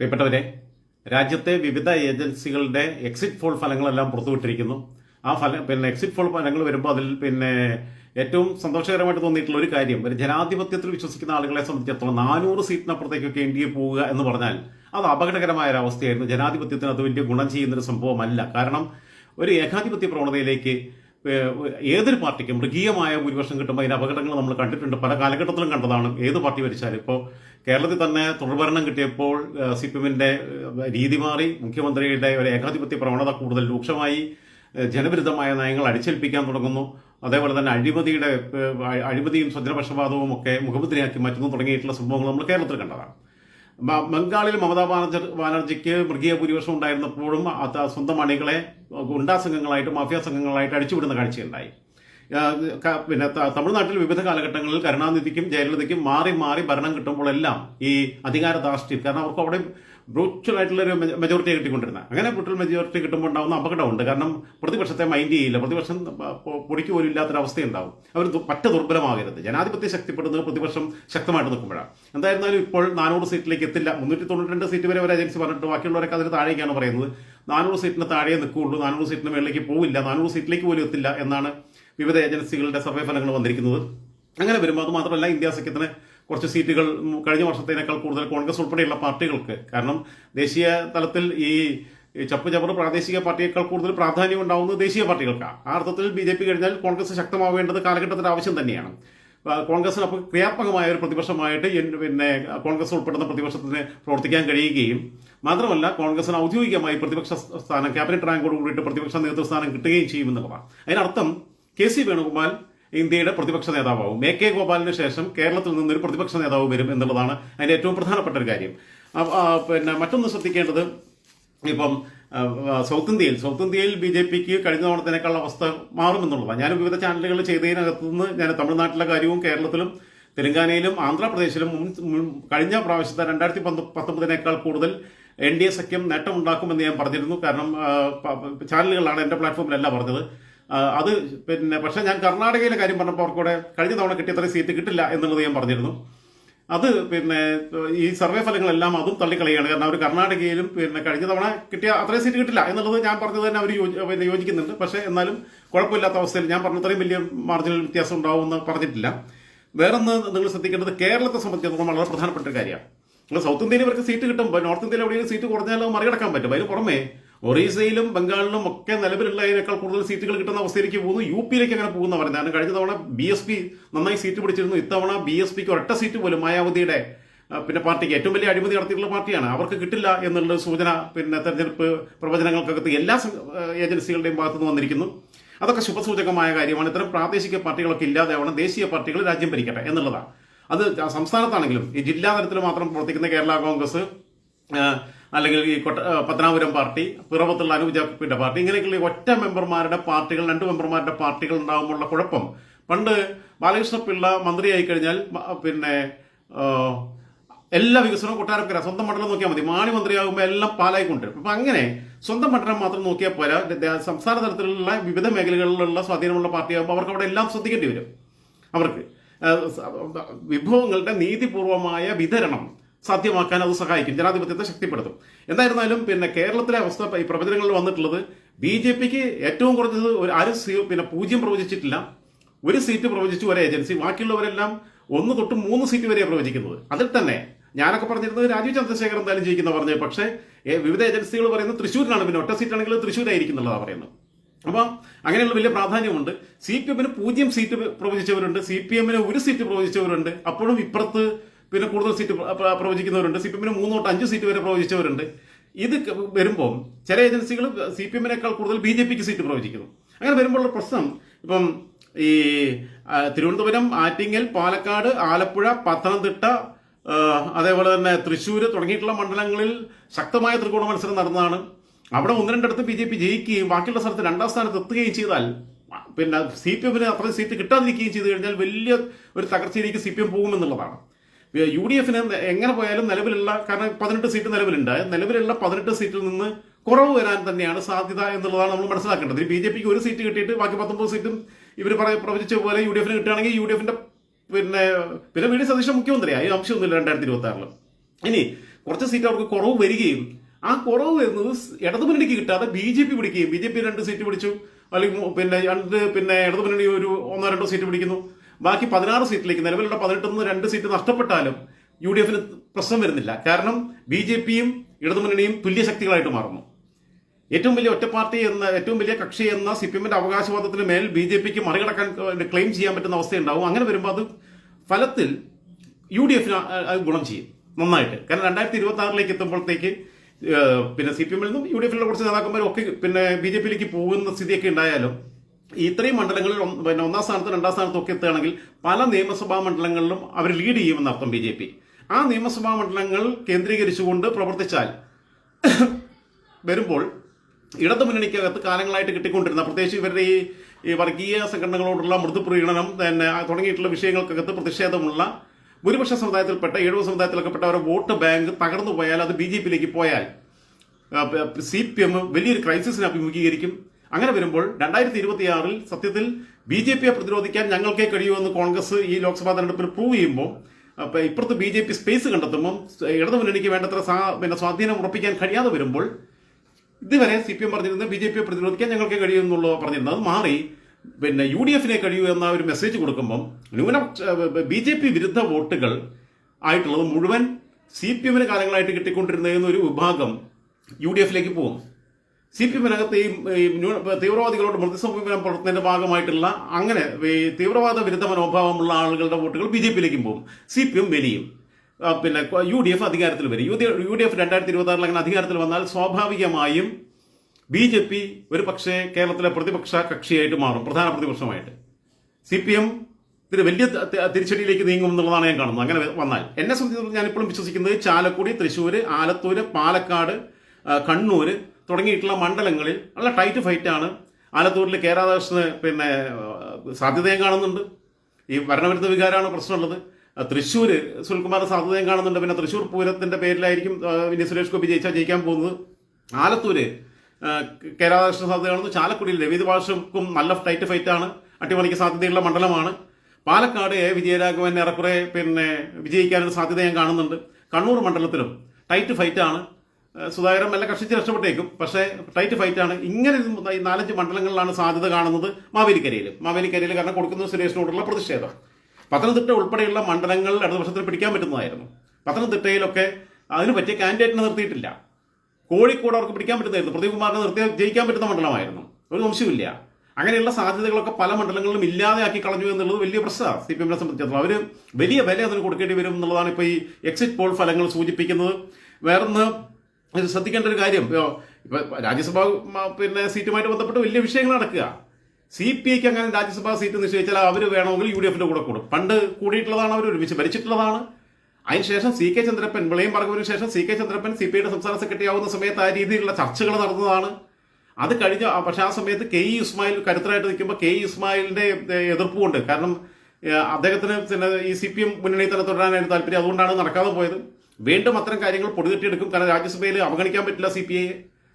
പ്രിയപ്പെട്ടവരെ രാജ്യത്തെ വിവിധ ഏജൻസികളുടെ എക്സിറ്റ് പോൾ ഫലങ്ങളെല്ലാം പുറത്തുവിട്ടിരിക്കുന്നു. ആ ഫലം പിന്നെ എക്സിറ്റ് പോൾ ഫലങ്ങൾ വരുമ്പോൾ അതിൽ പിന്നെ ഏറ്റവും സന്തോഷകരമായിട്ട് തോന്നിയിട്ടുള്ള ഒരു കാര്യം ഒരു ജനാധിപത്യത്തിൽ വിശ്വസിക്കുന്ന ആളുകളെ സംബന്ധിച്ചിടത്തോളം നാനൂറ് സീറ്റിനപ്പുറത്തേക്കൊക്കെ എൻ പോവുക എന്ന് പറഞ്ഞാൽ അത് അപകടകരമായ ഒരു അവസ്ഥയായിരുന്നു ജനാധിപത്യത്തിന് അത് വലിയ ഗുണം ചെയ്യുന്നൊരു സംഭവമല്ല. കാരണം ഒരു ഏകാധിപത്യ പ്രവണതയിലേക്ക് ഏതൊരു പാർട്ടിക്കും മൃഗീയമായ ഭൂരിപക്ഷം കിട്ടുമ്പോൾ അതിന്റെ അപകടങ്ങൾ നമ്മൾ കണ്ടിട്ടുണ്ട്. പല കാലഘട്ടത്തിലും കണ്ടതാണ്. ഏത് പാർട്ടി ഭരിച്ചാലും. ഇപ്പോൾ കേരളത്തിൽ തന്നെ തുടർഭരണം കിട്ടിയപ്പോൾ സി പി എമ്മിന്റെ രീതി മാറി മുഖ്യമന്ത്രിയുടെ ഒരു ഏകാധിപത്യ പ്രവണത കൂടുതൽ രൂക്ഷമായി ജനവിരുദ്ധമായ നയങ്ങൾ അടിച്ചേൽപ്പിക്കാൻ തുടങ്ങുന്നു. അതേപോലെ തന്നെ അഴിമതിയുടെ അഴിമതിയും സ്വജനപക്ഷപാതവും ഒക്കെ മുഖമുദ്രയാക്കി മാറ്റുന്നു തുടങ്ങിയിട്ടുള്ള സംഭവങ്ങൾ നമ്മൾ കേരളത്തിൽ കണ്ടതാണ്. ബംഗാളിൽ മമതാ ബാനർജി ബാനർജിക്ക് മൃഗീയ ഭൂരിപക്ഷം ഉണ്ടായിരുന്നപ്പോഴും സ്വന്തം അണികളെ ഗുണ്ടാ സംഘങ്ങളായിട്ട് മാഫിയ സംഘങ്ങളായിട്ട് അടിച്ചുവിടുന്ന കാഴ്ചയുണ്ടായി. പിന്നെ തമിഴ്നാട്ടിൽ വിവിധ കാലഘട്ടങ്ങളിൽ കരുണാനിധിക്കും ജയലളിതയ്ക്കും മാറി മാറി ഭരണം കിട്ടുമ്പോഴെല്ലാം ഈ അധികാര ധാർഷ്ട്യം കാരണം അവർക്ക് അവിടെ ബ്രൂറ്റൽ ആയിട്ടുള്ള ഒരു മെജോറിറ്റി കിട്ടിക്കൊണ്ടിരുന്നത് അങ്ങനെ ബ്രൂട്ടൽ മെജോറിറ്റി കിട്ടുമ്പോൾ ഉണ്ടാവുന്ന അപകടമുണ്ട്. കാരണം പ്രതിപക്ഷത്തെ മൈൻഡ് ചെയ്യില്ല. പ്രതിപക്ഷം പൊടിക്ക് പോലും ഇല്ലാത്തൊരവസ്ഥ ഉണ്ടാവും. അവർ പറ്റ ദുർബലമാകരുത്. ജനാധിപത്യം ശക്തിപ്പെടുന്നത് പ്രതിപക്ഷം ശക്തമായിട്ട് നിൽക്കുമ്പോഴാണ് എന്തായിരുന്നാലും ഇപ്പോൾ നാനൂറ് സീറ്റിലേക്ക് എത്തില്ല. മുന്നൂറ്റി തൊണ്ണൂറ്റി സീറ്റ് വരെ ഒരു ഏജൻസി പറഞ്ഞിട്ട് ബാക്കിയുള്ളവരൊക്കെ അതിന് താഴേക്കാണ് പറയുന്നത്. നാനൂറ് സീറ്റിന് താഴെ നിൽക്കുകയുള്ളൂ നാനൂറ് സീറ്റിന് മേളിലേക്ക് പോവില്ല. നാനൂറ് സീറ്റിലേക്ക് പോലും എത്തില്ല എന്നാണ് വിവിധ ഏജൻസികളുടെ സർവേ ഫലങ്ങൾ വന്നിരിക്കുന്നത്. അങ്ങനെ വരുമ്പോൾ അത് മാത്രമല്ല ഇന്ത്യ സഖ്യത്തിന് കുറച്ച് സീറ്റുകൾ കഴിഞ്ഞ വർഷത്തേനേക്കാൾ കൂടുതൽ കോൺഗ്രസ് ഉൾപ്പെടെയുള്ള പാർട്ടികൾക്ക്. കാരണം ദേശീയ തലത്തിൽ ഈ ചപ്പ് ചപ്പറ് പ്രാദേശിക പാർട്ടിയേക്കാൾ കൂടുതൽ പ്രാധാന്യം ഉണ്ടാവുന്നത് ദേശീയ പാർട്ടികൾക്കാണ് ആ അർത്ഥത്തിൽ ബി ജെ പി കഴിഞ്ഞാൽ കോൺഗ്രസ് ശക്തമാവേണ്ടത് കാലഘട്ടത്തിന്റെ ആവശ്യം തന്നെയാണ്. കോൺഗ്രസിന് അപ്പോൾ ക്രിയാത്മകമായ ഒരു പ്രതിപക്ഷമായിട്ട് പിന്നെ കോൺഗ്രസ് ഉൾപ്പെടുന്ന പ്രതിപക്ഷത്തിന് പ്രവർത്തിക്കാൻ കഴിയുകയും മാത്രമല്ല കോൺഗ്രസിന് ഔദ്യോഗികമായി പ്രതിപക്ഷ സ്ഥാനം ക്യാബിനറ്റ് റാങ്കോട് കൂടിയിട്ട് പ്രതിപക്ഷ നേതൃസ്ഥാനം കിട്ടുകയും ചെയ്യുമെന്നുള്ളതാണ്. അതിനർത്ഥം കെ സി വേണുഗോപാൽ ഇന്ത്യയുടെ പ്രതിപക്ഷ നേതാവാകും എ കെ ഗോപാലിന് ശേഷം കേരളത്തിൽ നിന്നൊരു പ്രതിപക്ഷ നേതാവ് വരും എന്നുള്ളതാണ് അതിന്റെ ഏറ്റവും പ്രധാനപ്പെട്ട ഒരു കാര്യം. പിന്നെ മറ്റൊന്ന് ശ്രദ്ധിക്കേണ്ടത് ഇപ്പം സൗത്ത് ഇന്ത്യയിൽ. സൗത്ത് ഇന്ത്യയിൽ ബി ജെ പിക്ക് കഴിഞ്ഞ തവണത്തിനേക്കാൾ അവസ്ഥ മാറുമെന്നുള്ളതാണ്. ഞാൻ വിവിധ ചാനലുകൾ ചെയ്തതിനകത്ത് നിന്ന് ഞാൻ തമിഴ്നാട്ടിലെ കാര്യവും കേരളത്തിലും തെലങ്കാനയിലും ആന്ധ്രാപ്രദേശിലും കഴിഞ്ഞ പ്രാവശ്യത്തെ രണ്ടായിരത്തി പത്തൊമ്പതിനേക്കാൾ കൂടുതൽ എൻ ഡി എ സഖ്യം നേട്ടമുണ്ടാക്കുമെന്ന് ഞാൻ പറഞ്ഞിരുന്നു. കാരണം ചാനലുകളാണ് എന്റെ പ്ലാറ്റ്ഫോമിലല്ല പറഞ്ഞത്. അത് പിന്നെ പക്ഷേ ഞാൻ കർണാടകയിലെ കാര്യം പറഞ്ഞപ്പോൾ അവർക്കൂടെ കഴിഞ്ഞ തവണ കിട്ടിയ അത്രയും സീറ്റ് കിട്ടില്ല എന്നുള്ളത് ഞാൻ പറഞ്ഞിരുന്നു. അത് പിന്നെ ഈ സർവേ ഫലങ്ങളെല്ലാം അതും തള്ളിക്കളയാണ് കാരണം അവർ കർണാടകയിലും പിന്നെ കഴിഞ്ഞ തവണ കിട്ടിയ അത്രയും സീറ്റ് കിട്ടില്ല എന്നുള്ളത് ഞാൻ പറഞ്ഞത് തന്നെ അവർ പിന്നെ യോജിക്കുന്നുണ്ട്. പക്ഷേ എന്നാലും കുഴപ്പമില്ലാത്ത അവസ്ഥയിൽ ഞാൻ പറഞ്ഞ അത്രയും വലിയ മാർജിനൽ വ്യത്യാസം ഉണ്ടാവും എന്ന് പറഞ്ഞിട്ടില്ല. വേറൊന്ന് നിങ്ങൾ ശ്രദ്ധിക്കേണ്ടത് കേരളത്തെ സംബന്ധിച്ചിടത്തോളം വളരെ പ്രധാനപ്പെട്ട ഒരു കാര്യമാണ്. സൗത്ത് ഇന്ത്യയിൽ ഇവർക്ക് സീറ്റ് കിട്ടുമ്പോൾ നോർത്ത് ഇന്ത്യയിൽ എവിടെയെങ്കിലും സീറ്റ് കുറഞ്ഞാൽ അത് മറികടക്കാൻ പറ്റും. അതിന് പുറമെ ഒറീസയിലും ബംഗാളിലും ഒക്കെ നിലവിലുള്ളതിനേക്കാൾ കൂടുതൽ സീറ്റുകൾ കിട്ടുന്ന അവസ്ഥയിലേക്ക് പോകുന്നു. യു പിയിലേക്ക് അങ്ങനെ പോകുന്ന പറയുന്നത് കാരണം കഴിഞ്ഞ തവണ ബി എസ് പി നന്നായി സീറ്റ് പിടിച്ചിരുന്നു. ഇത്തവണ ബി എസ് പിക്ക് ഒരൊറ്റ സീറ്റ് പോലും മായാവതിയുടെ പിന്നെ പാർട്ടിക്ക് ഏറ്റവും വലിയ അഴിമതി നടത്തിയിട്ടുള്ള പാർട്ടിയാണ്. അവർക്ക് കിട്ടില്ല എന്നുള്ള സൂചന പിന്നെ തെരഞ്ഞെടുപ്പ് പ്രവചനങ്ങൾക്കകത്ത് എല്ലാ ഏജൻസികളുടെയും ഭാഗത്തു ഏജൻസികളുടെയും ഭാഗത്തുനിന്ന് വന്നിരിക്കുന്നു. അതൊക്കെ ശുഭസൂചകമായ കാര്യമാണ്. ഇത്തരം പ്രാദേശിക പാർട്ടികളൊക്കെ ഇല്ലാതെയാവണം ദേശീയ പാർട്ടികൾ രാജ്യം ഭരിക്കട്ടെ എന്നുള്ളതാണ്. അത് സംസ്ഥാനത്താണെങ്കിലും ഈ ജില്ലാ തലത്തിൽ മാത്രം പ്രവർത്തിക്കുന്ന കേരള കോൺഗ്രസ് അല്ലെങ്കിൽ ഈ കൊട്ട പത്തനാപുരം പാർട്ടി പിറവത്തുള്ള അനുജാപ്പിന്റെ പാർട്ടി ഇങ്ങനെയൊക്കെയുള്ള ഒറ്റ മെമ്പർമാരുടെ പാർട്ടികൾ രണ്ട് മെമ്പർമാരുടെ പാർട്ടികൾ ഉണ്ടാകുമ്പോഴുള്ള കുഴപ്പം. പണ്ട് ബാലകൃഷ്ണ പിള്ള മന്ത്രിയായി കഴിഞ്ഞാൽ പിന്നെ എല്ലാ വികസനവും കൊട്ടാരക്കര സ്വന്തം മണ്ഡലം നോക്കിയാൽ മതി. മാണി മന്ത്രിയാകുമ്പോൾ എല്ലാം പാലായി കൊണ്ടുവരും അപ്പൊ അങ്ങനെ സ്വന്തം മണ്ഡലം മാത്രം നോക്കിയാൽ പോരാ. സംസ്ഥാന തലത്തിലുള്ള വിവിധ മേഖലകളിലുള്ള സ്വാധീനമുള്ള പാർട്ടിയാകുമ്പോൾ അവർക്ക് അവിടെ എല്ലാം ശ്രദ്ധിക്കേണ്ടി വരും. അവർക്ക് വിഭവങ്ങളുടെ നീതിപൂർവമായ വിതരണം സാധ്യമാക്കാൻ അത് സഹായിക്കും. ജനാധിപത്യത്തെ ശക്തിപ്പെടുത്തും. എന്തായിരുന്നാലും പിന്നെ കേരളത്തിലെ അവസ്ഥ ഈ പ്രവചനങ്ങളിൽ വന്നിട്ടുള്ളത് ബി ജെ പിക്ക് ഏറ്റവും കുറഞ്ഞത് ഒരു ആരും പിന്നെ പൂജ്യം പ്രവചിച്ചിട്ടില്ല. ഒരു സീറ്റ് പ്രവചിച്ചു ഒരു ഏജൻസി. ബാക്കിയുള്ളവരെല്ലാം ഒന്ന് തൊട്ട് മൂന്ന് സീറ്റ് വരെ പ്രവചിക്കുന്നത്. അതിൽ തന്നെ ഞാനൊക്കെ പറഞ്ഞിരുന്നത് രാജീവ് ചന്ദ്രശേഖർ എന്തായാലും ജയിക്കുന്ന പറഞ്ഞത്. പക്ഷേ വിവിധ ഏജൻസികൾ പറയുന്നത് തൃശ്ശൂരിനാണ്. പിന്നെ ഒറ്റ സീറ്റ് ആണെങ്കിൽ സീറ്റാണെങ്കിൽ തൃശ്ശൂരായിരിക്കുന്നുള്ളതാണ് പറയുന്നത്. അപ്പോൾ അങ്ങനെയുള്ള വലിയ പ്രാധാന്യമുണ്ട്. സി പി എമ്മിന് പൂജ്യം സീറ്റ് പ്രവചിച്ചവരുണ്ട്. സി പി എമ്മിന് ഒരു സീറ്റ് പ്രവചിച്ചവരുണ്ട്. അപ്പോഴും ഇപ്പുറത്ത് പിന്നെ കൂടുതൽ സീറ്റ് പ്ര- പ്ര- പ്രവചിക്കുന്നവരുണ്ട്. സി പി എമ്മിന് മൂന്ന് തൊട്ട് അഞ്ച് സീറ്റ് വരെ പ്രവചിച്ചവരുണ്ട്. ഇത് വരുമ്പോൾ ചില ഏജൻസികൾ സി പി എമ്മിനേക്കാൾ കൂടുതൽ ബി ജെ പിക്ക് സീറ്റ് പ്രവചിക്കുന്നു. അങ്ങനെ വരുമ്പോഴുള്ള പ്രശ്നം ഇപ്പം ഈ തിരുവനന്തപുരം ആറ്റിങ്ങൽ പാലക്കാട് ആലപ്പുഴ പത്തനംതിട്ട അതേപോലെ തന്നെ തൃശ്ശൂർ തുടങ്ങിയിട്ടുള്ള മണ്ഡലങ്ങളിൽ ശക്തമായ ത്രികോണ മത്സരം നടന്നതാണ്. അവിടെ ഒന്ന് രണ്ടിടത്ത് ബി ജെ പി ജയിക്കുകയും ബാക്കിയുള്ള സ്ഥലത്ത് രണ്ടാം സ്ഥാനത്ത് എത്തുകയും ചെയ്താൽ പിന്നെ സി പി എമ്മിന് അത്രയും സീറ്റ് കിട്ടാതിരിക്കുകയും ചെയ്തു കഴിഞ്ഞാൽ വലിയ ഒരു തകർച്ചയിലേക്ക് സി പി എം പോകുമെന്നുള്ളതാണ്. യു ഡി എഫിന് എങ്ങനെ പോയാലും നിലവിലുള്ള കാരണം പതിനെട്ട് സീറ്റ് നിലവിലുണ്ട്. നിലവിലുള്ള പതിനെട്ട് സീറ്റിൽ നിന്ന് കുറവ് വരാൻ തന്നെയാണ് സാധ്യത എന്നുള്ളതാണ് നമ്മൾ മനസ്സിലാക്കേണ്ടത്. ബി ജെ പിക്ക് ഒരു സീറ്റ് കിട്ടിയിട്ട് ബാക്കി പത്തൊമ്പത് സീറ്റും ഇവർ പറയ പ്രവചിച്ച പോലെ യു ഡി എഫിന് കിട്ടുകയാണെങ്കിൽ യു ഡി എഫിന്റെ പിന്നെ പിന്നെ വി ഡി സതീശൻ മുഖ്യമന്ത്രിയായി. അംശമൊന്നുമില്ല രണ്ടായിരത്തി ഇരുപത്തി ആറിൽ ഇനി കുറച്ച് സീറ്റ് അവർക്ക് കുറവ് വരികയും ആ കുറവ് വരുന്നത് ഇടതുമുന്നണിക്ക് കിട്ടാതെ ബി ജെ പി പിടിക്കുകയും ബി ജെ പി രണ്ട് സീറ്റ് പിടിച്ചു അല്ലെങ്കിൽ പിന്നെ രണ്ട് പിന്നെ ഇടതുമുന്നണി ഒരു ഒന്നോ രണ്ടോ സീറ്റ് പിടിക്കുന്നു. ബാക്കി പതിനാറ് സീറ്റിലേക്ക് നിലവിലുള്ള പതിനെട്ടിൽ രണ്ട് സീറ്റ് നഷ്ടപ്പെട്ടാലും യു ഡി എഫിന് പ്രശ്നം വരുന്നില്ല. കാരണം ബി ജെ പിയും ഇടതുമുന്നണിയും തുല്യ ശക്തികളായിട്ട് മാറുന്നു. ഏറ്റവും വലിയ ഒറ്റ പാർട്ടി എന്ന ഏറ്റവും വലിയ കക്ഷി എന്ന സി പി എമ്മിന്റെ അവകാശവാദത്തിന് മേൽ ബി ജെ പിക്ക് മറികടക്കാൻ ക്ലെയിം ചെയ്യാൻ പറ്റുന്ന അവസ്ഥയുണ്ടാവും. അങ്ങനെ വരുമ്പോൾ അത് ഫലത്തിൽ യു ഡി എഫിന് ഗുണം ചെയ്യും. നന്നായിട്ട്. കാരണം രണ്ടായിരത്തി ഇരുപത്തി ആറിലേക്ക് എത്തുമ്പോഴത്തേക്ക് പിന്നെ സി പി എമ്മിൽ നിന്നും യു ഡി എഫിലുള്ള കുറച്ച് നേതാക്കന്മാരും ഒക്കെ പിന്നെ ബി ജെ പിയിലേക്ക് പോകുന്ന സ്ഥിതിയൊക്കെ ഉണ്ടായാലും ഈ ഇത്രയും മണ്ഡലങ്ങളിൽ പിന്നെ ഒന്നാം സ്ഥാനത്ത് രണ്ടാം സ്ഥാനത്തും ഒക്കെ എത്തുകയാണെങ്കിൽ പല നിയമസഭാ മണ്ഡലങ്ങളിലും അവർ ലീഡ് ചെയ്യുമെന്ന് അർത്ഥം ബി ജെ പി. ആ നിയമസഭാ മണ്ഡലങ്ങൾ കേന്ദ്രീകരിച്ചുകൊണ്ട് പ്രവർത്തിച്ചാൽ വരുമ്പോൾ ഇടതു മുന്നണിക്കകത്ത് കാലങ്ങളായിട്ട് കിട്ടിക്കൊണ്ടിരുന്ന പ്രത്യേകിച്ച് ഇവരുടെ ഈ ഈ വർഗീയ സംഘടനകളോടുള്ള മൃദു പ്രീണനം തന്നെ തുടങ്ങിയിട്ടുള്ള വിഷയങ്ങൾക്കകത്ത് പ്രതിഷേധമുള്ള ഭൂരിപക്ഷ സമുദായത്തിൽപ്പെട്ട എഴുപത് സമുദായത്തിലൊക്കെപ്പെട്ട അവരുടെ വോട്ട് ബാങ്ക് തകർന്നു പോയാൽ അത് ബി ജെ പിയിലേക്ക് പോയാൽ സി പി എം വലിയൊരു ക്രൈസിസിനെ അഭിമുഖീകരിക്കും. അങ്ങനെ വരുമ്പോൾ രണ്ടായിരത്തി ഇരുപത്തിയാറിൽ സത്യത്തിൽ ബി ജെ പിയെ പ്രതിരോധിക്കാൻ ഞങ്ങൾക്കേ കഴിയൂ എന്ന് കോൺഗ്രസ് ഈ ലോക്സഭാ തെരഞ്ഞെടുപ്പിൽ പ്രൂവ് ചെയ്യുമ്പോൾ അപ്പോൾ ഇപ്പുറത്ത് ബി ജെ പി സ്പേസ് കണ്ടെത്തുമ്പോൾ ഇടതു മുന്നണിക്ക് വേണ്ടത്ര സാ- പിന്നെ സ്വാധീനം ഉറപ്പിക്കാൻ കഴിയാതെ വരുമ്പോൾ ഇതുവരെ സി പി എം പറഞ്ഞിരുന്നത് ബി ജെ പിയെ പ്രതിരോധിക്കാൻ ഞങ്ങൾക്ക് കഴിയും എന്നുള്ളത് പറഞ്ഞിരുന്നത്. അത് മാറി പിന്നെ യു ഡി എഫിനെ കഴിയൂ എന്ന ഒരു മെസ്സേജ് കൊടുക്കുമ്പം ന്യൂനപക്ഷ ബി ജെ പി വിരുദ്ധ വോട്ടുകൾ ആയിട്ടുള്ളത് മുഴുവൻ സി പി എമ്മിന് കാലങ്ങളായിട്ട് കിട്ടിക്കൊണ്ടിരുന്ന ഒരു വിഭാഗം യു ഡി എഫിലേക്ക് പോകും സി പി എമ്മിനകത്ത് ഈ തീവ്രവാദികളോട് മൃദുസമീപനം പുലർത്തുന്നതിന്റെ ഭാഗമായിട്ടുള്ള അങ്ങനെ ഈ തീവ്രവാദ വിരുദ്ധ മനോഭാവമുള്ള ആളുകളുടെ വോട്ടുകൾ ബി ജെ പിയിലേക്കും പോകും. സി പി എം വലിയും പിന്നെ യു ഡി എഫ് അധികാരത്തിൽ വരും. യു യു ഡി എഫ് രണ്ടായിരത്തി ഇരുപത്തി ആറിൽ അങ്ങനെ അധികാരത്തിൽ വന്നാൽ സ്വാഭാവികമായും ബി ജെ പി ഒരു പക്ഷേ കേരളത്തിലെ പ്രതിപക്ഷ കക്ഷിയായിട്ട് മാറും പ്രധാന പ്രതിപക്ഷമായിട്ട്. സി പി എം ഇതിന് വലിയ തിരിച്ചടിയിലേക്ക് നീങ്ങും എന്നുള്ളതാണ് ഞാൻ കാണുന്നത്. അങ്ങനെ വന്നാൽ. എന്നെ സംബന്ധിച്ചിടത്തോളം ഞാൻ ഇപ്പോഴും വിശ്വസിക്കുന്നത് ചാലക്കുടി തൃശ്ശൂർ ആലത്തൂർ പാലക്കാട് കണ്ണൂർ തുടങ്ങിയിട്ടുള്ള മണ്ഡലങ്ങളിൽ നല്ല ടൈറ്റ് ഫൈറ്റാണ് ആലത്തൂരിൽ കെ പിന്നെ സാധ്യതയും കാണുന്നുണ്ട്. ഈ ഭരണവിരുദ്ധ വികാരമാണ് പ്രശ്നമുള്ളത്. തൃശ്ശൂർ സുൽകുമാറിന് സാധ്യതയും കാണുന്നുണ്ട്. പിന്നെ തൃശ്ശൂർ പൂരത്തിന്റെ പേരിലായിരിക്കും ഇനി സുരേഷ് ഗോപി ജയിച്ചാൽ ജയിക്കാൻ പോകുന്നത്. ആലത്തൂര് കെ രാധാകൃഷ്ണൻ സാധ്യത കാണുന്നു. ചാലക്കുടിയിൽ രവീത് ഭാഷക്കും നല്ല ടൈറ്റ് ഫൈറ്റാണ് അട്ടിമറിക്ക് സാധ്യതയുള്ള മണ്ഡലമാണ്. പാലക്കാട് എ വിജയരാഘവൻ ഏറെക്കുറെ പിന്നെ വിജയിക്കാനൊരു സാധ്യത ഞാൻ കാണുന്നുണ്ട്. കണ്ണൂർ മണ്ഡലത്തിലും ടൈറ്റ് ഫൈറ്റാണ് സുധാകരൻ മെല്ലെ കക്ഷിച്ച് രക്ഷപ്പെട്ടേക്കും. പക്ഷേ ടൈറ്റ് ഫൈറ്റാണ് ഇങ്ങനെ നാലഞ്ച് മണ്ഡലങ്ങളിലാണ് സാധ്യത കാണുന്നത് മാവേലിക്കരയിൽ മാവേലിക്കരയിൽ കാരണം കൊടുക്കുന്ന സുരേഷിനോടുള്ള പ്രതിഷേധം. പത്തനംതിട്ട ഉൾപ്പെടെയുള്ള മണ്ഡലങ്ങൾ ഇടതുപക്ഷത്തിന് പിടിക്കാൻ പറ്റുന്നതായിരുന്നു. പത്തനംതിട്ടയിലൊക്കെ അതിന് പറ്റിയ കാൻഡിഡേറ്റിനെ നിർത്തിയിട്ടില്ല. കോഴിക്കോട് അവർക്ക് പിടിക്കാൻ പറ്റുന്നതായിരുന്നു. പ്രദീപ് കുമാറിനെ നിർത്തി ജയിക്കാൻ പറ്റുന്ന മണ്ഡലമായിരുന്നു. ഒരു സംശയമില്ല അങ്ങനെയുള്ള സാധ്യതകളൊക്കെ പല മണ്ഡലങ്ങളിലും ഇല്ലാതെയാക്കി കളഞ്ഞു എന്നുള്ളത് വലിയ പ്രശ്നമാണ് സി പി എമ്മിനെ സംബന്ധിച്ചിടത്തോളം. അവർ വലിയ വില അതിന് കൊടുക്കേണ്ടി വരും എന്നുള്ളതാണ് ഇപ്പോൾ ഈ എക്സിറ്റ് പോൾ ഫലങ്ങൾ സൂചിപ്പിക്കുന്നത്. വേറൊന്ന് ഇത് ശ്രദ്ധിക്കേണ്ട ഒരു കാര്യം. ഇപ്പൊ രാജ്യസഭ പിന്നെ സീറ്റുമായിട്ട് ബന്ധപ്പെട്ട് വലിയ വിഷയങ്ങൾ നടക്കുക. സി പി ഐക്ക് അങ്ങനെ രാജ്യസഭാ സീറ്റ് നിശ്ചയിച്ചാൽ അവർ വേണമെങ്കിൽ യു ഡി എഫിന്റെ കൂടെ കൂടും. പണ്ട് കൂടിയിട്ടുള്ളതാണ് അവർ ഒരുമിച്ച് ഭരിച്ചിട്ടുള്ളതാണ്. അതിനുശേഷം സി കെ ചന്ദ്രപ്പൻ വിളയും പറഞ്ഞതിന് ശേഷം C K Chandrappan C P ഐയുടെ സംസ്ഥാന സെക്രട്ടറി ആവുന്ന സമയത്ത് ആ രീതിയിലുള്ള ചർച്ചകൾ നടന്നതാണ്. അത് കഴിഞ്ഞ പക്ഷേ ആ സമയത്ത് കെ ഇ ഇസ്മായിൽ കരുത്തരായിട്ട് നിൽക്കുമ്പോൾ കെ ഇ ഇസ്മായിലിന്റെ ഏഹ്, എതിർപ്പുമുണ്ട്. കാരണം അദ്ദേഹത്തിന് പിന്നെ ഈ സി പി എം മുന്നണി തന്നെ തുടരാനായിട്ട് താല്പര്യം. അതുകൊണ്ടാണ് നടക്കാതെ പോയത്. വീണ്ടും അത്തരം കാര്യങ്ങൾ പൊടിതെട്ടിയെടുക്കും കാരണം രാജ്യസഭയിൽ അവഗണിക്കാൻ പറ്റില്ല C P I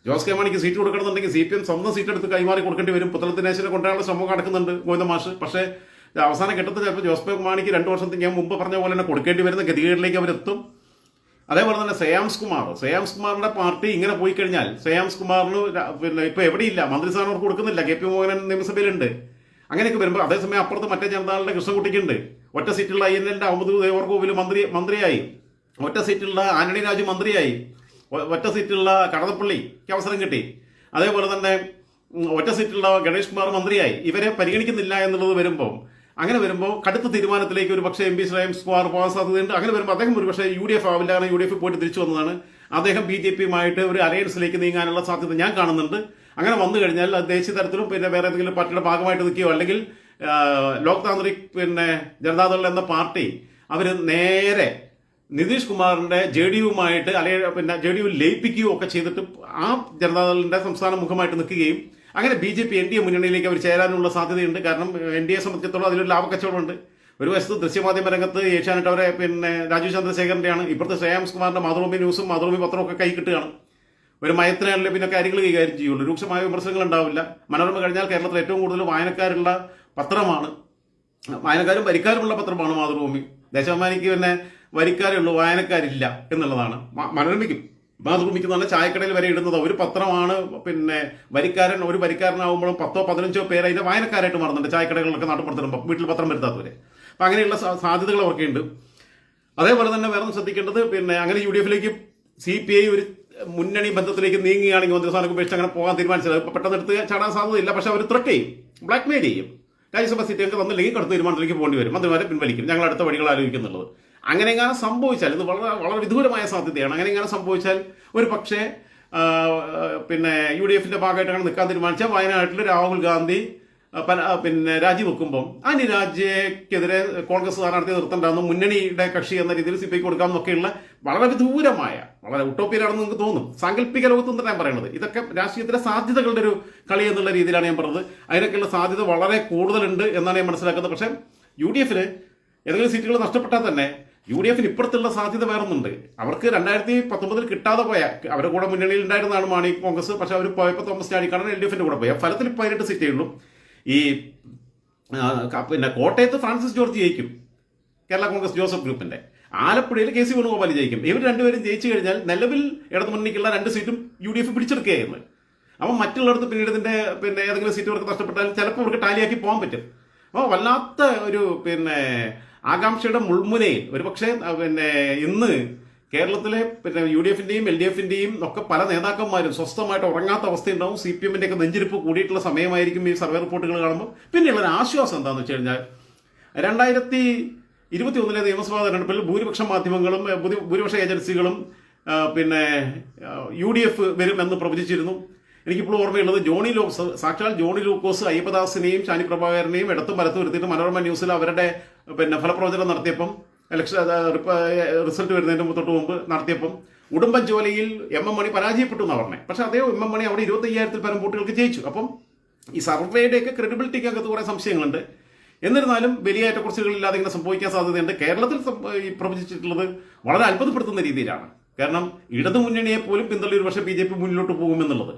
Jose K മാണിക്ക് സീറ്റ് കൊടുക്കണമെന്നുണ്ടെങ്കിൽ സി പി എം സ്വന്തം സീറ്റ് എടുത്ത് കൈമാറി കൊടുക്കേണ്ടി വരും. പുത്തലത്തിനേശ്വരെ കൊണ്ടുവരാനുള്ള ശ്രമം നടക്കുന്നുണ്ട് ഗോവിന്ദ മാഷ്. പക്ഷേ അവസാന ഘട്ടത്തിൽ ചിലപ്പോൾ ജോസ് കെ മാണിക്ക് രണ്ട് വർഷത്തിന് ഞാൻ മുമ്പ് പറഞ്ഞ പോലെ തന്നെ കൊടുക്കേണ്ടി വരുന്ന ഗതികേടിലേക്ക് അവരെത്തും. അതേപോലെ തന്നെ ശ്രേയാംസ് കുമാർ. ശ്രേയാംസ് കുമാറിന്റെ പാർട്ടി ഇങ്ങനെ പോയി കഴിഞ്ഞാൽ ശ്രേയാംസ് കുമാറിന് പിന്നെ ഇപ്പൊ എവിടെയില്ല. മന്ത്രിസ്ഥാനം അവർക്ക് കൊടുക്കുന്നില്ല. കെ പി മോഹനൻ നിയമസഭയിലുണ്ട്. അങ്ങനെയൊക്കെ വരുമ്പോൾ അതേസമയം അപ്പുറത്ത് മറ്റേ ജനതാളുടെ കൃഷ്ണകുട്ടിക്കുണ്ട് ഒറ്റ സീറ്റുള്ള ഐ എൻ എല്ലിന്റെ അഹമ്മദ് ദേവർകോവിൽ മന്ത്രി മന്ത്രിയായി. ഒറ്റ സീറ്റുള്ള ആന്റണി രാജു മന്ത്രിയായി. ഒറ്റ സീറ്റുള്ള കടന്നപ്പള്ളിക്ക് അവസരം കിട്ടി. അതേപോലെ തന്നെ ഒറ്റ സീറ്റുള്ള ഗണേഷ് കുമാർ മന്ത്രിയായി. ഇവരെ പരിഗണിക്കുന്നില്ല എന്നുള്ളത് വരുമ്പോൾ അങ്ങനെ വരുമ്പോൾ കടുത്ത തീരുമാനത്തിലേക്ക് ഒരു പക്ഷേ എം പി ശ്രേയംസ് കുമാർ പോകാൻ സാധ്യതയുണ്ട്. അങ്ങനെ വരുമ്പോൾ അദ്ദേഹം ഒരു പക്ഷേ യു ഡി എഫ് ആവില്ല കാരണം യു ഡി എഫ് പോയിട്ട് തിരിച്ചു വന്നതാണ്. അദ്ദേഹം ബി ജെ പിയുമായിട്ട് ഒരു അലയൻസിലേക്ക് നീങ്ങാനുള്ള സാധ്യത ഞാൻ കാണുന്നുണ്ട്. അങ്ങനെ വന്നു കഴിഞ്ഞാൽ ദേശീയ തലത്തിലും പിന്നെ വേറെ ഏതെങ്കിലും പാർട്ടിയുടെ ഭാഗമായിട്ട് നിൽക്കുകയോ അല്ലെങ്കിൽ ലോക് താന്ത്രിക് പിന്നെ ജനതാദൾ എന്ന പാർട്ടി അവർ നേരെ നിതീഷ് കുമാറിന്റെ ജെ ഡി യുമായിട്ട് അല്ലെങ്കിൽ പിന്നെ ജെ ഡി യു ലയിപ്പിക്കുകയോ ഒക്കെ ചെയ്തിട്ട് ആ ജനതാദളിന്റെ സംസ്ഥാന മുഖമായിട്ട് നിൽക്കുകയും അങ്ങനെ B J P N D A മുന്നണിയിലേക്ക് അവർ ചേരാനുള്ള സാധ്യതയുണ്ട്. കാരണം എൻ ഡി എ സംബന്ധിച്ചിടത്തോളം അതിലൊരു ലാഭക്കച്ചവടമുണ്ട്. ഒരു വശത്ത് ദൃശ്യമാധ്യമ രംഗത്ത് ഏഷ്യാനെറ്റ് അവരെ പിന്നെ രാജീവ് ചന്ദ്രശേഖരന്റെയാണ് ഇപ്പുറത്തെ ശ്രേയാംസ് കുമാറിന്റെ മാതൃഭൂമി ന്യൂസും മാതൃഭൂമി പത്രവും ഒക്കെ കൈ കിട്ടുകയാണ്. ഒരു മയത്തിനാണല്ലോ പിന്നെ കാര്യങ്ങൾ കൈകാര്യം ചെയ്യുള്ളൂ. രൂക്ഷമായ വിമർശനങ്ങൾ ഉണ്ടാവില്ല. മനോരമ കഴിഞ്ഞാൽ കേരളത്തിൽ ഏറ്റവും കൂടുതൽ വായനക്കാരുള്ള പത്രമാണ്. വായനക്കാരും വരിക്കാരുമുള്ള പത്രമാണ് മാതൃഭൂമി. ദേശാഭിമാനിക്ക് പിന്നെ വരിക്കാരേ ഉള്ളൂ വായനക്കാരില്ല എന്നുള്ളതാണ്. മനോരമിക്കും മാതൃഭൂമിക്ക് തന്നെ ചായക്കടയിൽ വരെ ഇടുന്നത് ഒരു പത്രമാണ് പിന്നെ വരിക്കാരൻ ഒരു വരിക്കാരനാവുമ്പോഴും പത്തോ പതിനഞ്ചോ പേര് അതിന്റെ വായനക്കാരായിട്ട് മാറുന്നുണ്ട് ചായക്കടകളിലൊക്കെ നാട്ടുപുറത്തിടുമ്പോൾ വീട്ടിൽ പത്രം വരുത്താത്തവരെ. അപ്പം അങ്ങനെയുള്ള സാധ്യതകൾ അവർക്കുണ്ട്. അതേപോലെ തന്നെ വേറെ ശ്രദ്ധിക്കേണ്ടത് പിന്നെ അങ്ങനെ യു ഡി എഫിലേക്ക് സി പി ഐ ഒരു മുന്നണി ബന്ധത്തിലേക്ക് നീങ്ങുകയാണെങ്കിൽ മന്ത്രിസ്ഥാനം ഉപേക്ഷിച്ച് അങ്ങനെ പോകാൻ തീരുമാനിച്ചത്. ഇപ്പൊ പെട്ടെന്ന് എടുത്ത് ചാടാൻ സാധ്യതയില്ല പക്ഷെ അവർ ത്രട്ട് ചെയ്യും ബ്ലാക്ക് മെയിൽ ചെയ്യും. രാജ്യസഭ സീറ്റ് ഞങ്ങൾക്ക് തന്നില്ലെങ്കിൽ കടുത്ത തീരുമാനത്തിലേക്ക് പോകേണ്ടി വരും. മന്ത്രിമാരെ പിൻവലിക്കും. ഞങ്ങൾ അടുത്ത വഴികൾ ആലോചിക്കുന്നുള്ളത് അങ്ങനെ എങ്ങനെ സംഭവിച്ചാൽ ഇത് വളരെ വളരെ വിദൂരമായ സാധ്യതയാണ്. അങ്ങനെ എങ്ങനെ സംഭവിച്ചാൽ ഒരു പക്ഷേ പിന്നെ യു ഡി എഫിന്റെ ഭാഗമായിട്ടാണ് നിൽക്കാൻ തീരുമാനിച്ചാൽ വയനാട്ടിൽ രാഹുൽ ഗാന്ധി പിന്നെ പല- വെക്കുമ്പം ആ രാജ്യക്കെതിരെ കോൺഗ്രസ് സ്ഥാനാർത്ഥി നിർത്തണ്ടെന്ന് മുന്നണിയുടെ കക്ഷി എന്ന രീതിയിൽ സി പി എന്നൊക്കെയുള്ള വളരെ വിദൂരമായ വളരെ ഉട്ടോപ്പിയിലാണെന്ന് നിങ്ങൾക്ക് തോന്നും സാങ്കല്പിക ലോകത്ത് തന്നെ ഞാൻ പറയുന്നത്. ഇതൊക്കെ രാഷ്ട്രീയത്തിലെ സാധ്യതകളുടെ ഒരു കളി എന്നുള്ള രീതിയിലാണ് ഞാൻ പറഞ്ഞത്. അതിനൊക്കെയുള്ള സാധ്യത വളരെ കൂടുതലുണ്ട് എന്നാണ് ഞാൻ മനസ്സിലാക്കുന്നത്. പക്ഷേ യു ഡി എഫിന് ഏതെങ്കിലും സീറ്റുകൾ നഷ്ടപ്പെട്ടാൽ തന്നെ യു ഡി എഫിന് ഇപ്പുറത്തുള്ള സാധ്യത വേറൊന്നുണ്ട്. അവർക്ക് രണ്ടായിരത്തി പത്തൊമ്പതിൽ കിട്ടാതെ പോയ അവരുടെ കൂടെ മുന്നണിയിൽ ഉണ്ടായിരുന്നതാണ് മാണി കോൺഗ്രസ് പക്ഷെ അവർ പോയപ്പോൾ തോമസ് ചാടിക്കാണ് എൽ ഡി എഫിന്റെ കൂടെ പോയ. ഫലത്തിൽ പതിനെട്ട് സീറ്റേ ഉള്ളൂ. ഈ പിന്നെ കോട്ടയത്ത് ഫ്രാൻസിസ് ജോർജ് ജയിക്കും. കേരള കോൺഗ്രസ് ജോസഫ് ഗ്രൂപ്പിന്റെ. ആലപ്പുഴയിൽ കെ സി വേണുഗോപാൽ ജയിക്കും. ഇവർ രണ്ടുപേരും ജയിച്ചു കഴിഞ്ഞാൽ നിലവിൽ ഇടതുമുന്നണിക്കുള്ള രണ്ട് സീറ്റും യു ഡി എഫ് പിടിച്ചെടുക്കുകയായിരുന്നു. അപ്പം മറ്റുള്ളവർക്ക് പിന്നീട് ഇതിന്റെ പിന്നെ ഏതെങ്കിലും സീറ്റ് അവർക്ക് നഷ്ടപ്പെട്ടാൽ ചിലപ്പോൾ അവർക്ക് ടാലിയാക്കി പോകാൻ പറ്റും. അപ്പോൾ വല്ലാത്ത ഒരു പിന്നെ ആകാംക്ഷയുടെ മുൾമുനയിൽ. ഒരുപക്ഷെ പിന്നെ ഇന്ന് കേരളത്തിലെ പിന്നെ യു ഡി എഫിന്റെയും എൽ ഡി എഫിന്റെയും ഒക്കെ പല നേതാക്കന്മാരും സ്വസ്ഥമായിട്ട് ഉറങ്ങാത്ത അവസ്ഥയുണ്ടാവും. സി പി എമ്മിന്റെ ഒക്കെ നെഞ്ചിരിപ്പ് കൂടിയിട്ടുള്ള സമയമായിരിക്കും ഈ സർവേ റിപ്പോർട്ടുകൾ കാണുമ്പോൾ. പിന്നെയുള്ള ഒരു ആശ്വാസം എന്താണെന്ന് വെച്ച് കഴിഞ്ഞാൽ രണ്ടായിരത്തി ഇരുപത്തി ഒന്നിലെ നിയമസഭാ തെരഞ്ഞെടുപ്പിൽ ഭൂരിപക്ഷ മാധ്യമങ്ങളും ഭൂരിപക്ഷ ഏജൻസികളും പിന്നെ യു ഡി എഫ് വരുമെന്ന് പ്രവചിച്ചിരുന്നു. എനിക്കിപ്പോൾ ഓർമ്മയുള്ളത് ജോണി ലോ സാക്ഷാൽ ജോണി ലൂക്കോസ് അയ്യപ്പദാസിനെയും ഷാനി പ്രഭാകരനെയും ഇടത്തും വലത്തും വരുത്തിയിട്ട് മനോരമ ന്യൂസിൽ അവരുടെ പിന്നെ ഫലപ്രവചനം നടത്തിയപ്പം ഇലക്ഷൻ റിസൾട്ട് വരുന്നതിന് തൊട്ട് മുമ്പ് നടത്തിയപ്പം ഉടുമ്പൻചോലയിൽ എം എം മണി പരാജയപ്പെട്ടു എന്നാണ് പറഞ്ഞത് പക്ഷേ അതേ എം എം മണി അവിടെ ഇരുപത്തി അയ്യായിരത്തിൽ പരം വോട്ടുകൾക്ക് ജയിച്ചു. അപ്പം ഈ സർവേയുടെയൊക്കെ ക്രെഡിബിലിറ്റിക്ക് അകത്ത് കുറേ സംശയങ്ങളുണ്ട്. എന്നിരുന്നാലും വലിയ ഏറ്റക്കുറച്ചുകളില്ലാതെ ഇങ്ങനെ സംഭവിക്കാൻ സാധ്യതയുണ്ട്. കേരളത്തിൽ പ്രവചിച്ചിട്ടുള്ളത് വളരെ അത്ഭുതപ്പെടുത്തുന്ന രീതിയിലാണ്. കാരണം ഇടതു മുന്നണിയെ പോലും പിന്തള്ളി ഒരു പക്ഷേ ബി ജെ പി മുന്നിലോട്ട് പോകുമെന്നുള്ളത്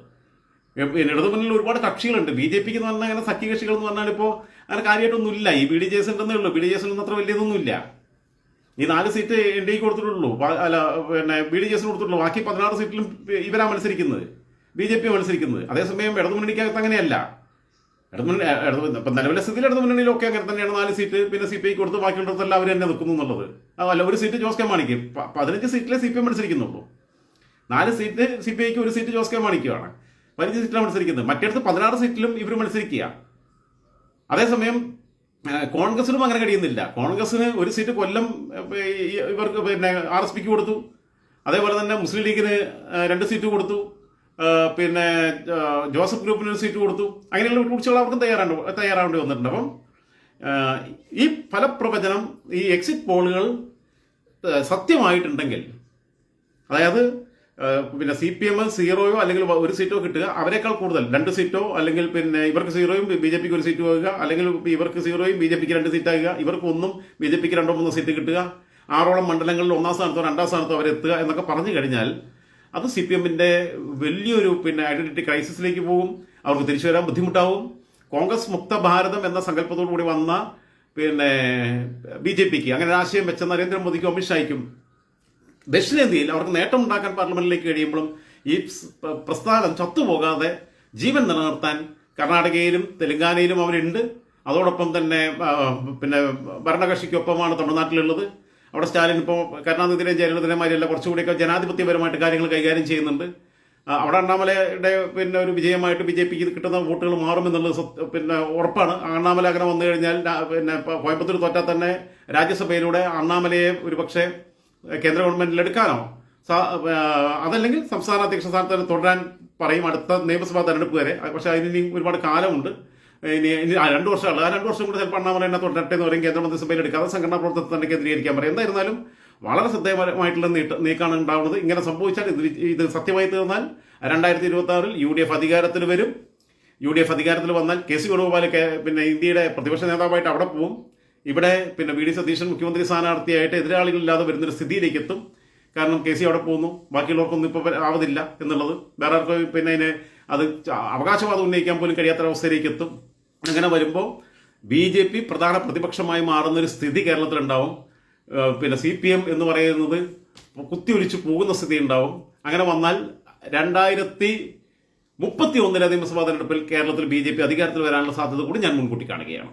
ഇടതു മുന്നിൽ ഒരുപാട് കക്ഷികളുണ്ട്. ബി ജെ പിക്ക് എന്ന് പറഞ്ഞാൽ അങ്ങനെ സഖ്യകക്ഷികൾ എന്ന് പറഞ്ഞാൽ ഇപ്പോൾ അങ്ങനെ കാര്യമായിട്ടൊന്നുമില്ല ഈ ബി ഡി ജെ എസ് ഉണ്ടെന്നേ ഉള്ളൂ. ബി ഡി ജെ എസ് അത്ര വലിയതൊന്നുമില്ല. ഈ നാല് സീറ്റ് എൻ ഡി കൊടുത്തിട്ടുള്ളൂ. അല്ല പിന്നെ ബി ഡി ജെ എസിന് കൊടുത്തിട്ടുള്ളൂ. ബാക്കി പതിനാറ് സീറ്റിലും ഇവരാ മത്സരിക്കുന്നത്. ബി ജെ പി മത്സരിക്കുന്നത്. അതേസമയം ഇടതുമുന്നണിക്കകത്ത് അങ്ങനെയല്ല. ഇടതുമുന്നണി ഇടതു ഇപ്പം നിലവിലെ സ്ഥിതിയിൽ ഇടതുമുന്നണിയിലൊക്കെ അങ്ങനെ തന്നെയാണ് നാല് സീറ്റ് പിന്നെ സി പി ഐ കൊടുത്ത് ബാക്കിയുള്ളതെല്ലാം അവർ തന്നെ നിൽക്കുന്നു എന്നുള്ളത്. അതല്ല ഒരു സീറ്റ് ജോസ് കെ മാണിക്ക്. പതിനഞ്ച് സീറ്റിലെ സി പി എം മത്സരിക്കുന്നുള്ളൂ. നാല് സീറ്റ് സി പി ഐക്ക് ഒരു സീറ്റ് ജോസ് കെ മാണിക്കുമാണ് പതിനഞ്ച് സീറ്റിലാണ് മത്സരിക്കുന്നത്. മറ്റേടത്ത് പതിനാറ് സീറ്റിലും ഇവർ മത്സരിക്കുക. അതേസമയം കോൺഗ്രസിനും അങ്ങനെ കഴിയുന്നില്ല. കോൺഗ്രസിന് ഒരു സീറ്റ് കൊല്ലം ഇവർക്ക് പിന്നെ ആർ എസ് പിക്ക് കൊടുത്തു. അതേപോലെ തന്നെ മുസ്ലിം ലീഗിന് രണ്ട് സീറ്റ് കൊടുത്തു. പിന്നെ ജോസഫ് ഗ്രൂപ്പിന് ഒരു സീറ്റ് കൊടുത്തു. അങ്ങനെയുള്ള കുറിച്ചുകൾ അവർക്കും തയ്യാറാണ്ട് തയ്യാറാവേണ്ടി വന്നിട്ടുണ്ട്. അപ്പം ഈ ഫലപ്രവചനം ഈ എക്സിറ്റ് പോളുകൾ സത്യമായിട്ടുണ്ടെങ്കിൽ അതായത് പിന്നെ സി പി എം സീറോയോ അല്ലെങ്കിൽ ഒരു സീറ്റോ കിട്ടുക അവരെക്കാൾ കൂടുതൽ. രണ്ട് സീറ്റോ അല്ലെങ്കിൽ പിന്നെ ഇവർക്ക് സീറോയും ബി ജെ പിക്ക് ഒരു സീറ്റ് പോകുക അല്ലെങ്കിൽ ഇവർക്ക് സീറോയും ബി ജെ പിക്ക് രണ്ട് സീറ്റ് ആകുക ഇവർക്ക് ഒന്നും ബി ജെ പിക്ക് രണ്ടോ മൂന്നോ സീറ്റ് കിട്ടുക ആറോളം മണ്ഡലങ്ങളിൽ ഒന്നാം സ്ഥാനത്തോ രണ്ടാം സ്ഥാനത്തോ അവരെത്തുക എന്നൊക്കെ പറഞ്ഞു കഴിഞ്ഞാൽ അത് സി പി എമ്മിന്റെ വലിയൊരു പിന്നെ ഐഡന്റിറ്റി ക്രൈസിസിലേക്ക് പോകും അവർക്ക് തിരിച്ചു വരാൻ ബുദ്ധിമുട്ടാവും. കോൺഗ്രസ് മുക്ത ഭാരതം എന്ന സങ്കല്പത്തോടു കൂടി വന്ന പിന്നെ ബി ജെ പിക്ക് അങ്ങനെ ഒരു ആശയം വെച്ച നരേന്ദ്രമോദിക്കും അമിത്ഷായ്ക്കും ദക്ഷിണേന്ത്യയിൽ അവർക്ക് നേട്ടം ഉണ്ടാക്കാൻ പാർലമെന്റിലേക്ക് കഴിയുമ്പോഴും ഈ പ്രസ്ഥാനം ചത്തുപോകാതെ ജീവൻ നിലനിർത്താൻ കർണാടകയിലും തെലങ്കാനയിലും അവരുണ്ട്. അതോടൊപ്പം തന്നെ പിന്നെ ഭരണകക്ഷിക്കൊപ്പമാണ് തമിഴ്നാട്ടിലുള്ളത്. അവിടെ സ്റ്റാലിൻ ഇപ്പോൾ കരുണാനിധിയുടെയും ജയലളിതയുടെമാരെല്ലാം കുറച്ചുകൂടിയൊക്കെ ജനാധിപത്യപരമായിട്ട് കാര്യങ്ങൾ കൈകാര്യം ചെയ്യുന്നുണ്ട്. അവിടെ അണ്ണാമലയുടെ പിന്നെ ഒരു വിജയമായിട്ട് ബി ജെ പിക്ക് കിട്ടുന്ന വോട്ടുകൾ മാറുമെന്നുള്ളത് പിന്നെ ഉറപ്പാണ്. അണ്ണാമല അങ്ങനെ വന്നു കഴിഞ്ഞാൽ പിന്നെ കോയമ്പത്തൂർ തോറ്റാൽ തന്നെ രാജ്യസഭയിലൂടെ അണ്ണാമലയെ ഒരുപക്ഷെ കേന്ദ്ര ഗവൺമെന്റിൽ എടുക്കാനോ? അതല്ലെങ്കിൽ സംസ്ഥാന അധ്യക്ഷ സ്ഥാനത്ത് തുടരാൻ പറയും അടുത്ത നിയമസഭാ തെരഞ്ഞെടുപ്പ് വരെ. പക്ഷെ അതിന് ഒരുപാട് കാലമുണ്ട്. ഇനി ഇനി രണ്ട് വർഷമുള്ള ആ രണ്ട് വർഷം കൂടി ചിലപ്പോൾ അണ്ണാമല എന്നെ തുടരട്ടെ എന്ന് പറയും കേന്ദ്രമന്ത്രിസഭയിൽ എടുക്കാതെ സംഘടനാ പ്രവർത്തനത്തെ തന്നെ കേന്ദ്രീകരിക്കാൻ പറയും. എന്തായിരുന്നാലും വളരെ ശ്രദ്ധേയമായിട്ടുള്ള നീട്ട- നീക്കാണ് ഉണ്ടാവുന്നത്. ഇങ്ങനെ സംഭവിച്ചാൽ ഇത് ഇത് സത്യമായി തീർന്നാൽ രണ്ടായിരത്തി ഇരുപത്തി ആറിൽ യു ഡി എഫ് അധികാരത്തിൽ വരും. യു ഡി എഫ് അധികാരത്തിൽ വന്നാൽ കെ സി വേണുഗോപാൽ പിന്നെ ഇന്ത്യയുടെ പ്രതിപക്ഷ നേതാവായിട്ട് അവിടെ പോകും ഇവിടെ പിന്നെ വി ഡി സതീശൻ മുഖ്യമന്ത്രി സ്ഥാനാർത്ഥിയായിട്ട് എതിരാളികളില്ലാതെ വരുന്നൊരു സ്ഥിതിയിലേക്ക് എത്തും കാരണം കെ സി അവിടെ പോകുന്നു. ബാക്കിയുള്ളവർക്കൊന്നും ഇപ്പോൾ ആവതില്ല എന്നുള്ളത്. വേറെ ആർക്കും പിന്നെ അതിനെ അത് അവകാശവാദം ഉന്നയിക്കാൻ പോലും കഴിയാത്തൊരവസ്ഥയിലേക്ക് എത്തും അങ്ങനെ വരുമ്പോൾ ബി ജെ പി പ്രധാന പ്രതിപക്ഷമായി മാറുന്ന ഒരു സ്ഥിതി കേരളത്തിലുണ്ടാവും. പിന്നെ സി പി എം എന്ന് പറയുന്നത് കുത്തിയൊലിച്ച് പോകുന്ന സ്ഥിതി ഉണ്ടാവും അങ്ങനെ വന്നാൽ രണ്ടായിരത്തി മുപ്പത്തി ഒന്നിലെ നിയമസഭാ തെരഞ്ഞെടുപ്പിൽ കേരളത്തിൽ ബി ജെ പി അധികാരത്തിൽ വരാനുള്ള സാധ്യത കൂടി ഞാൻ മുൻകൂട്ടി കാണുകയാണ്.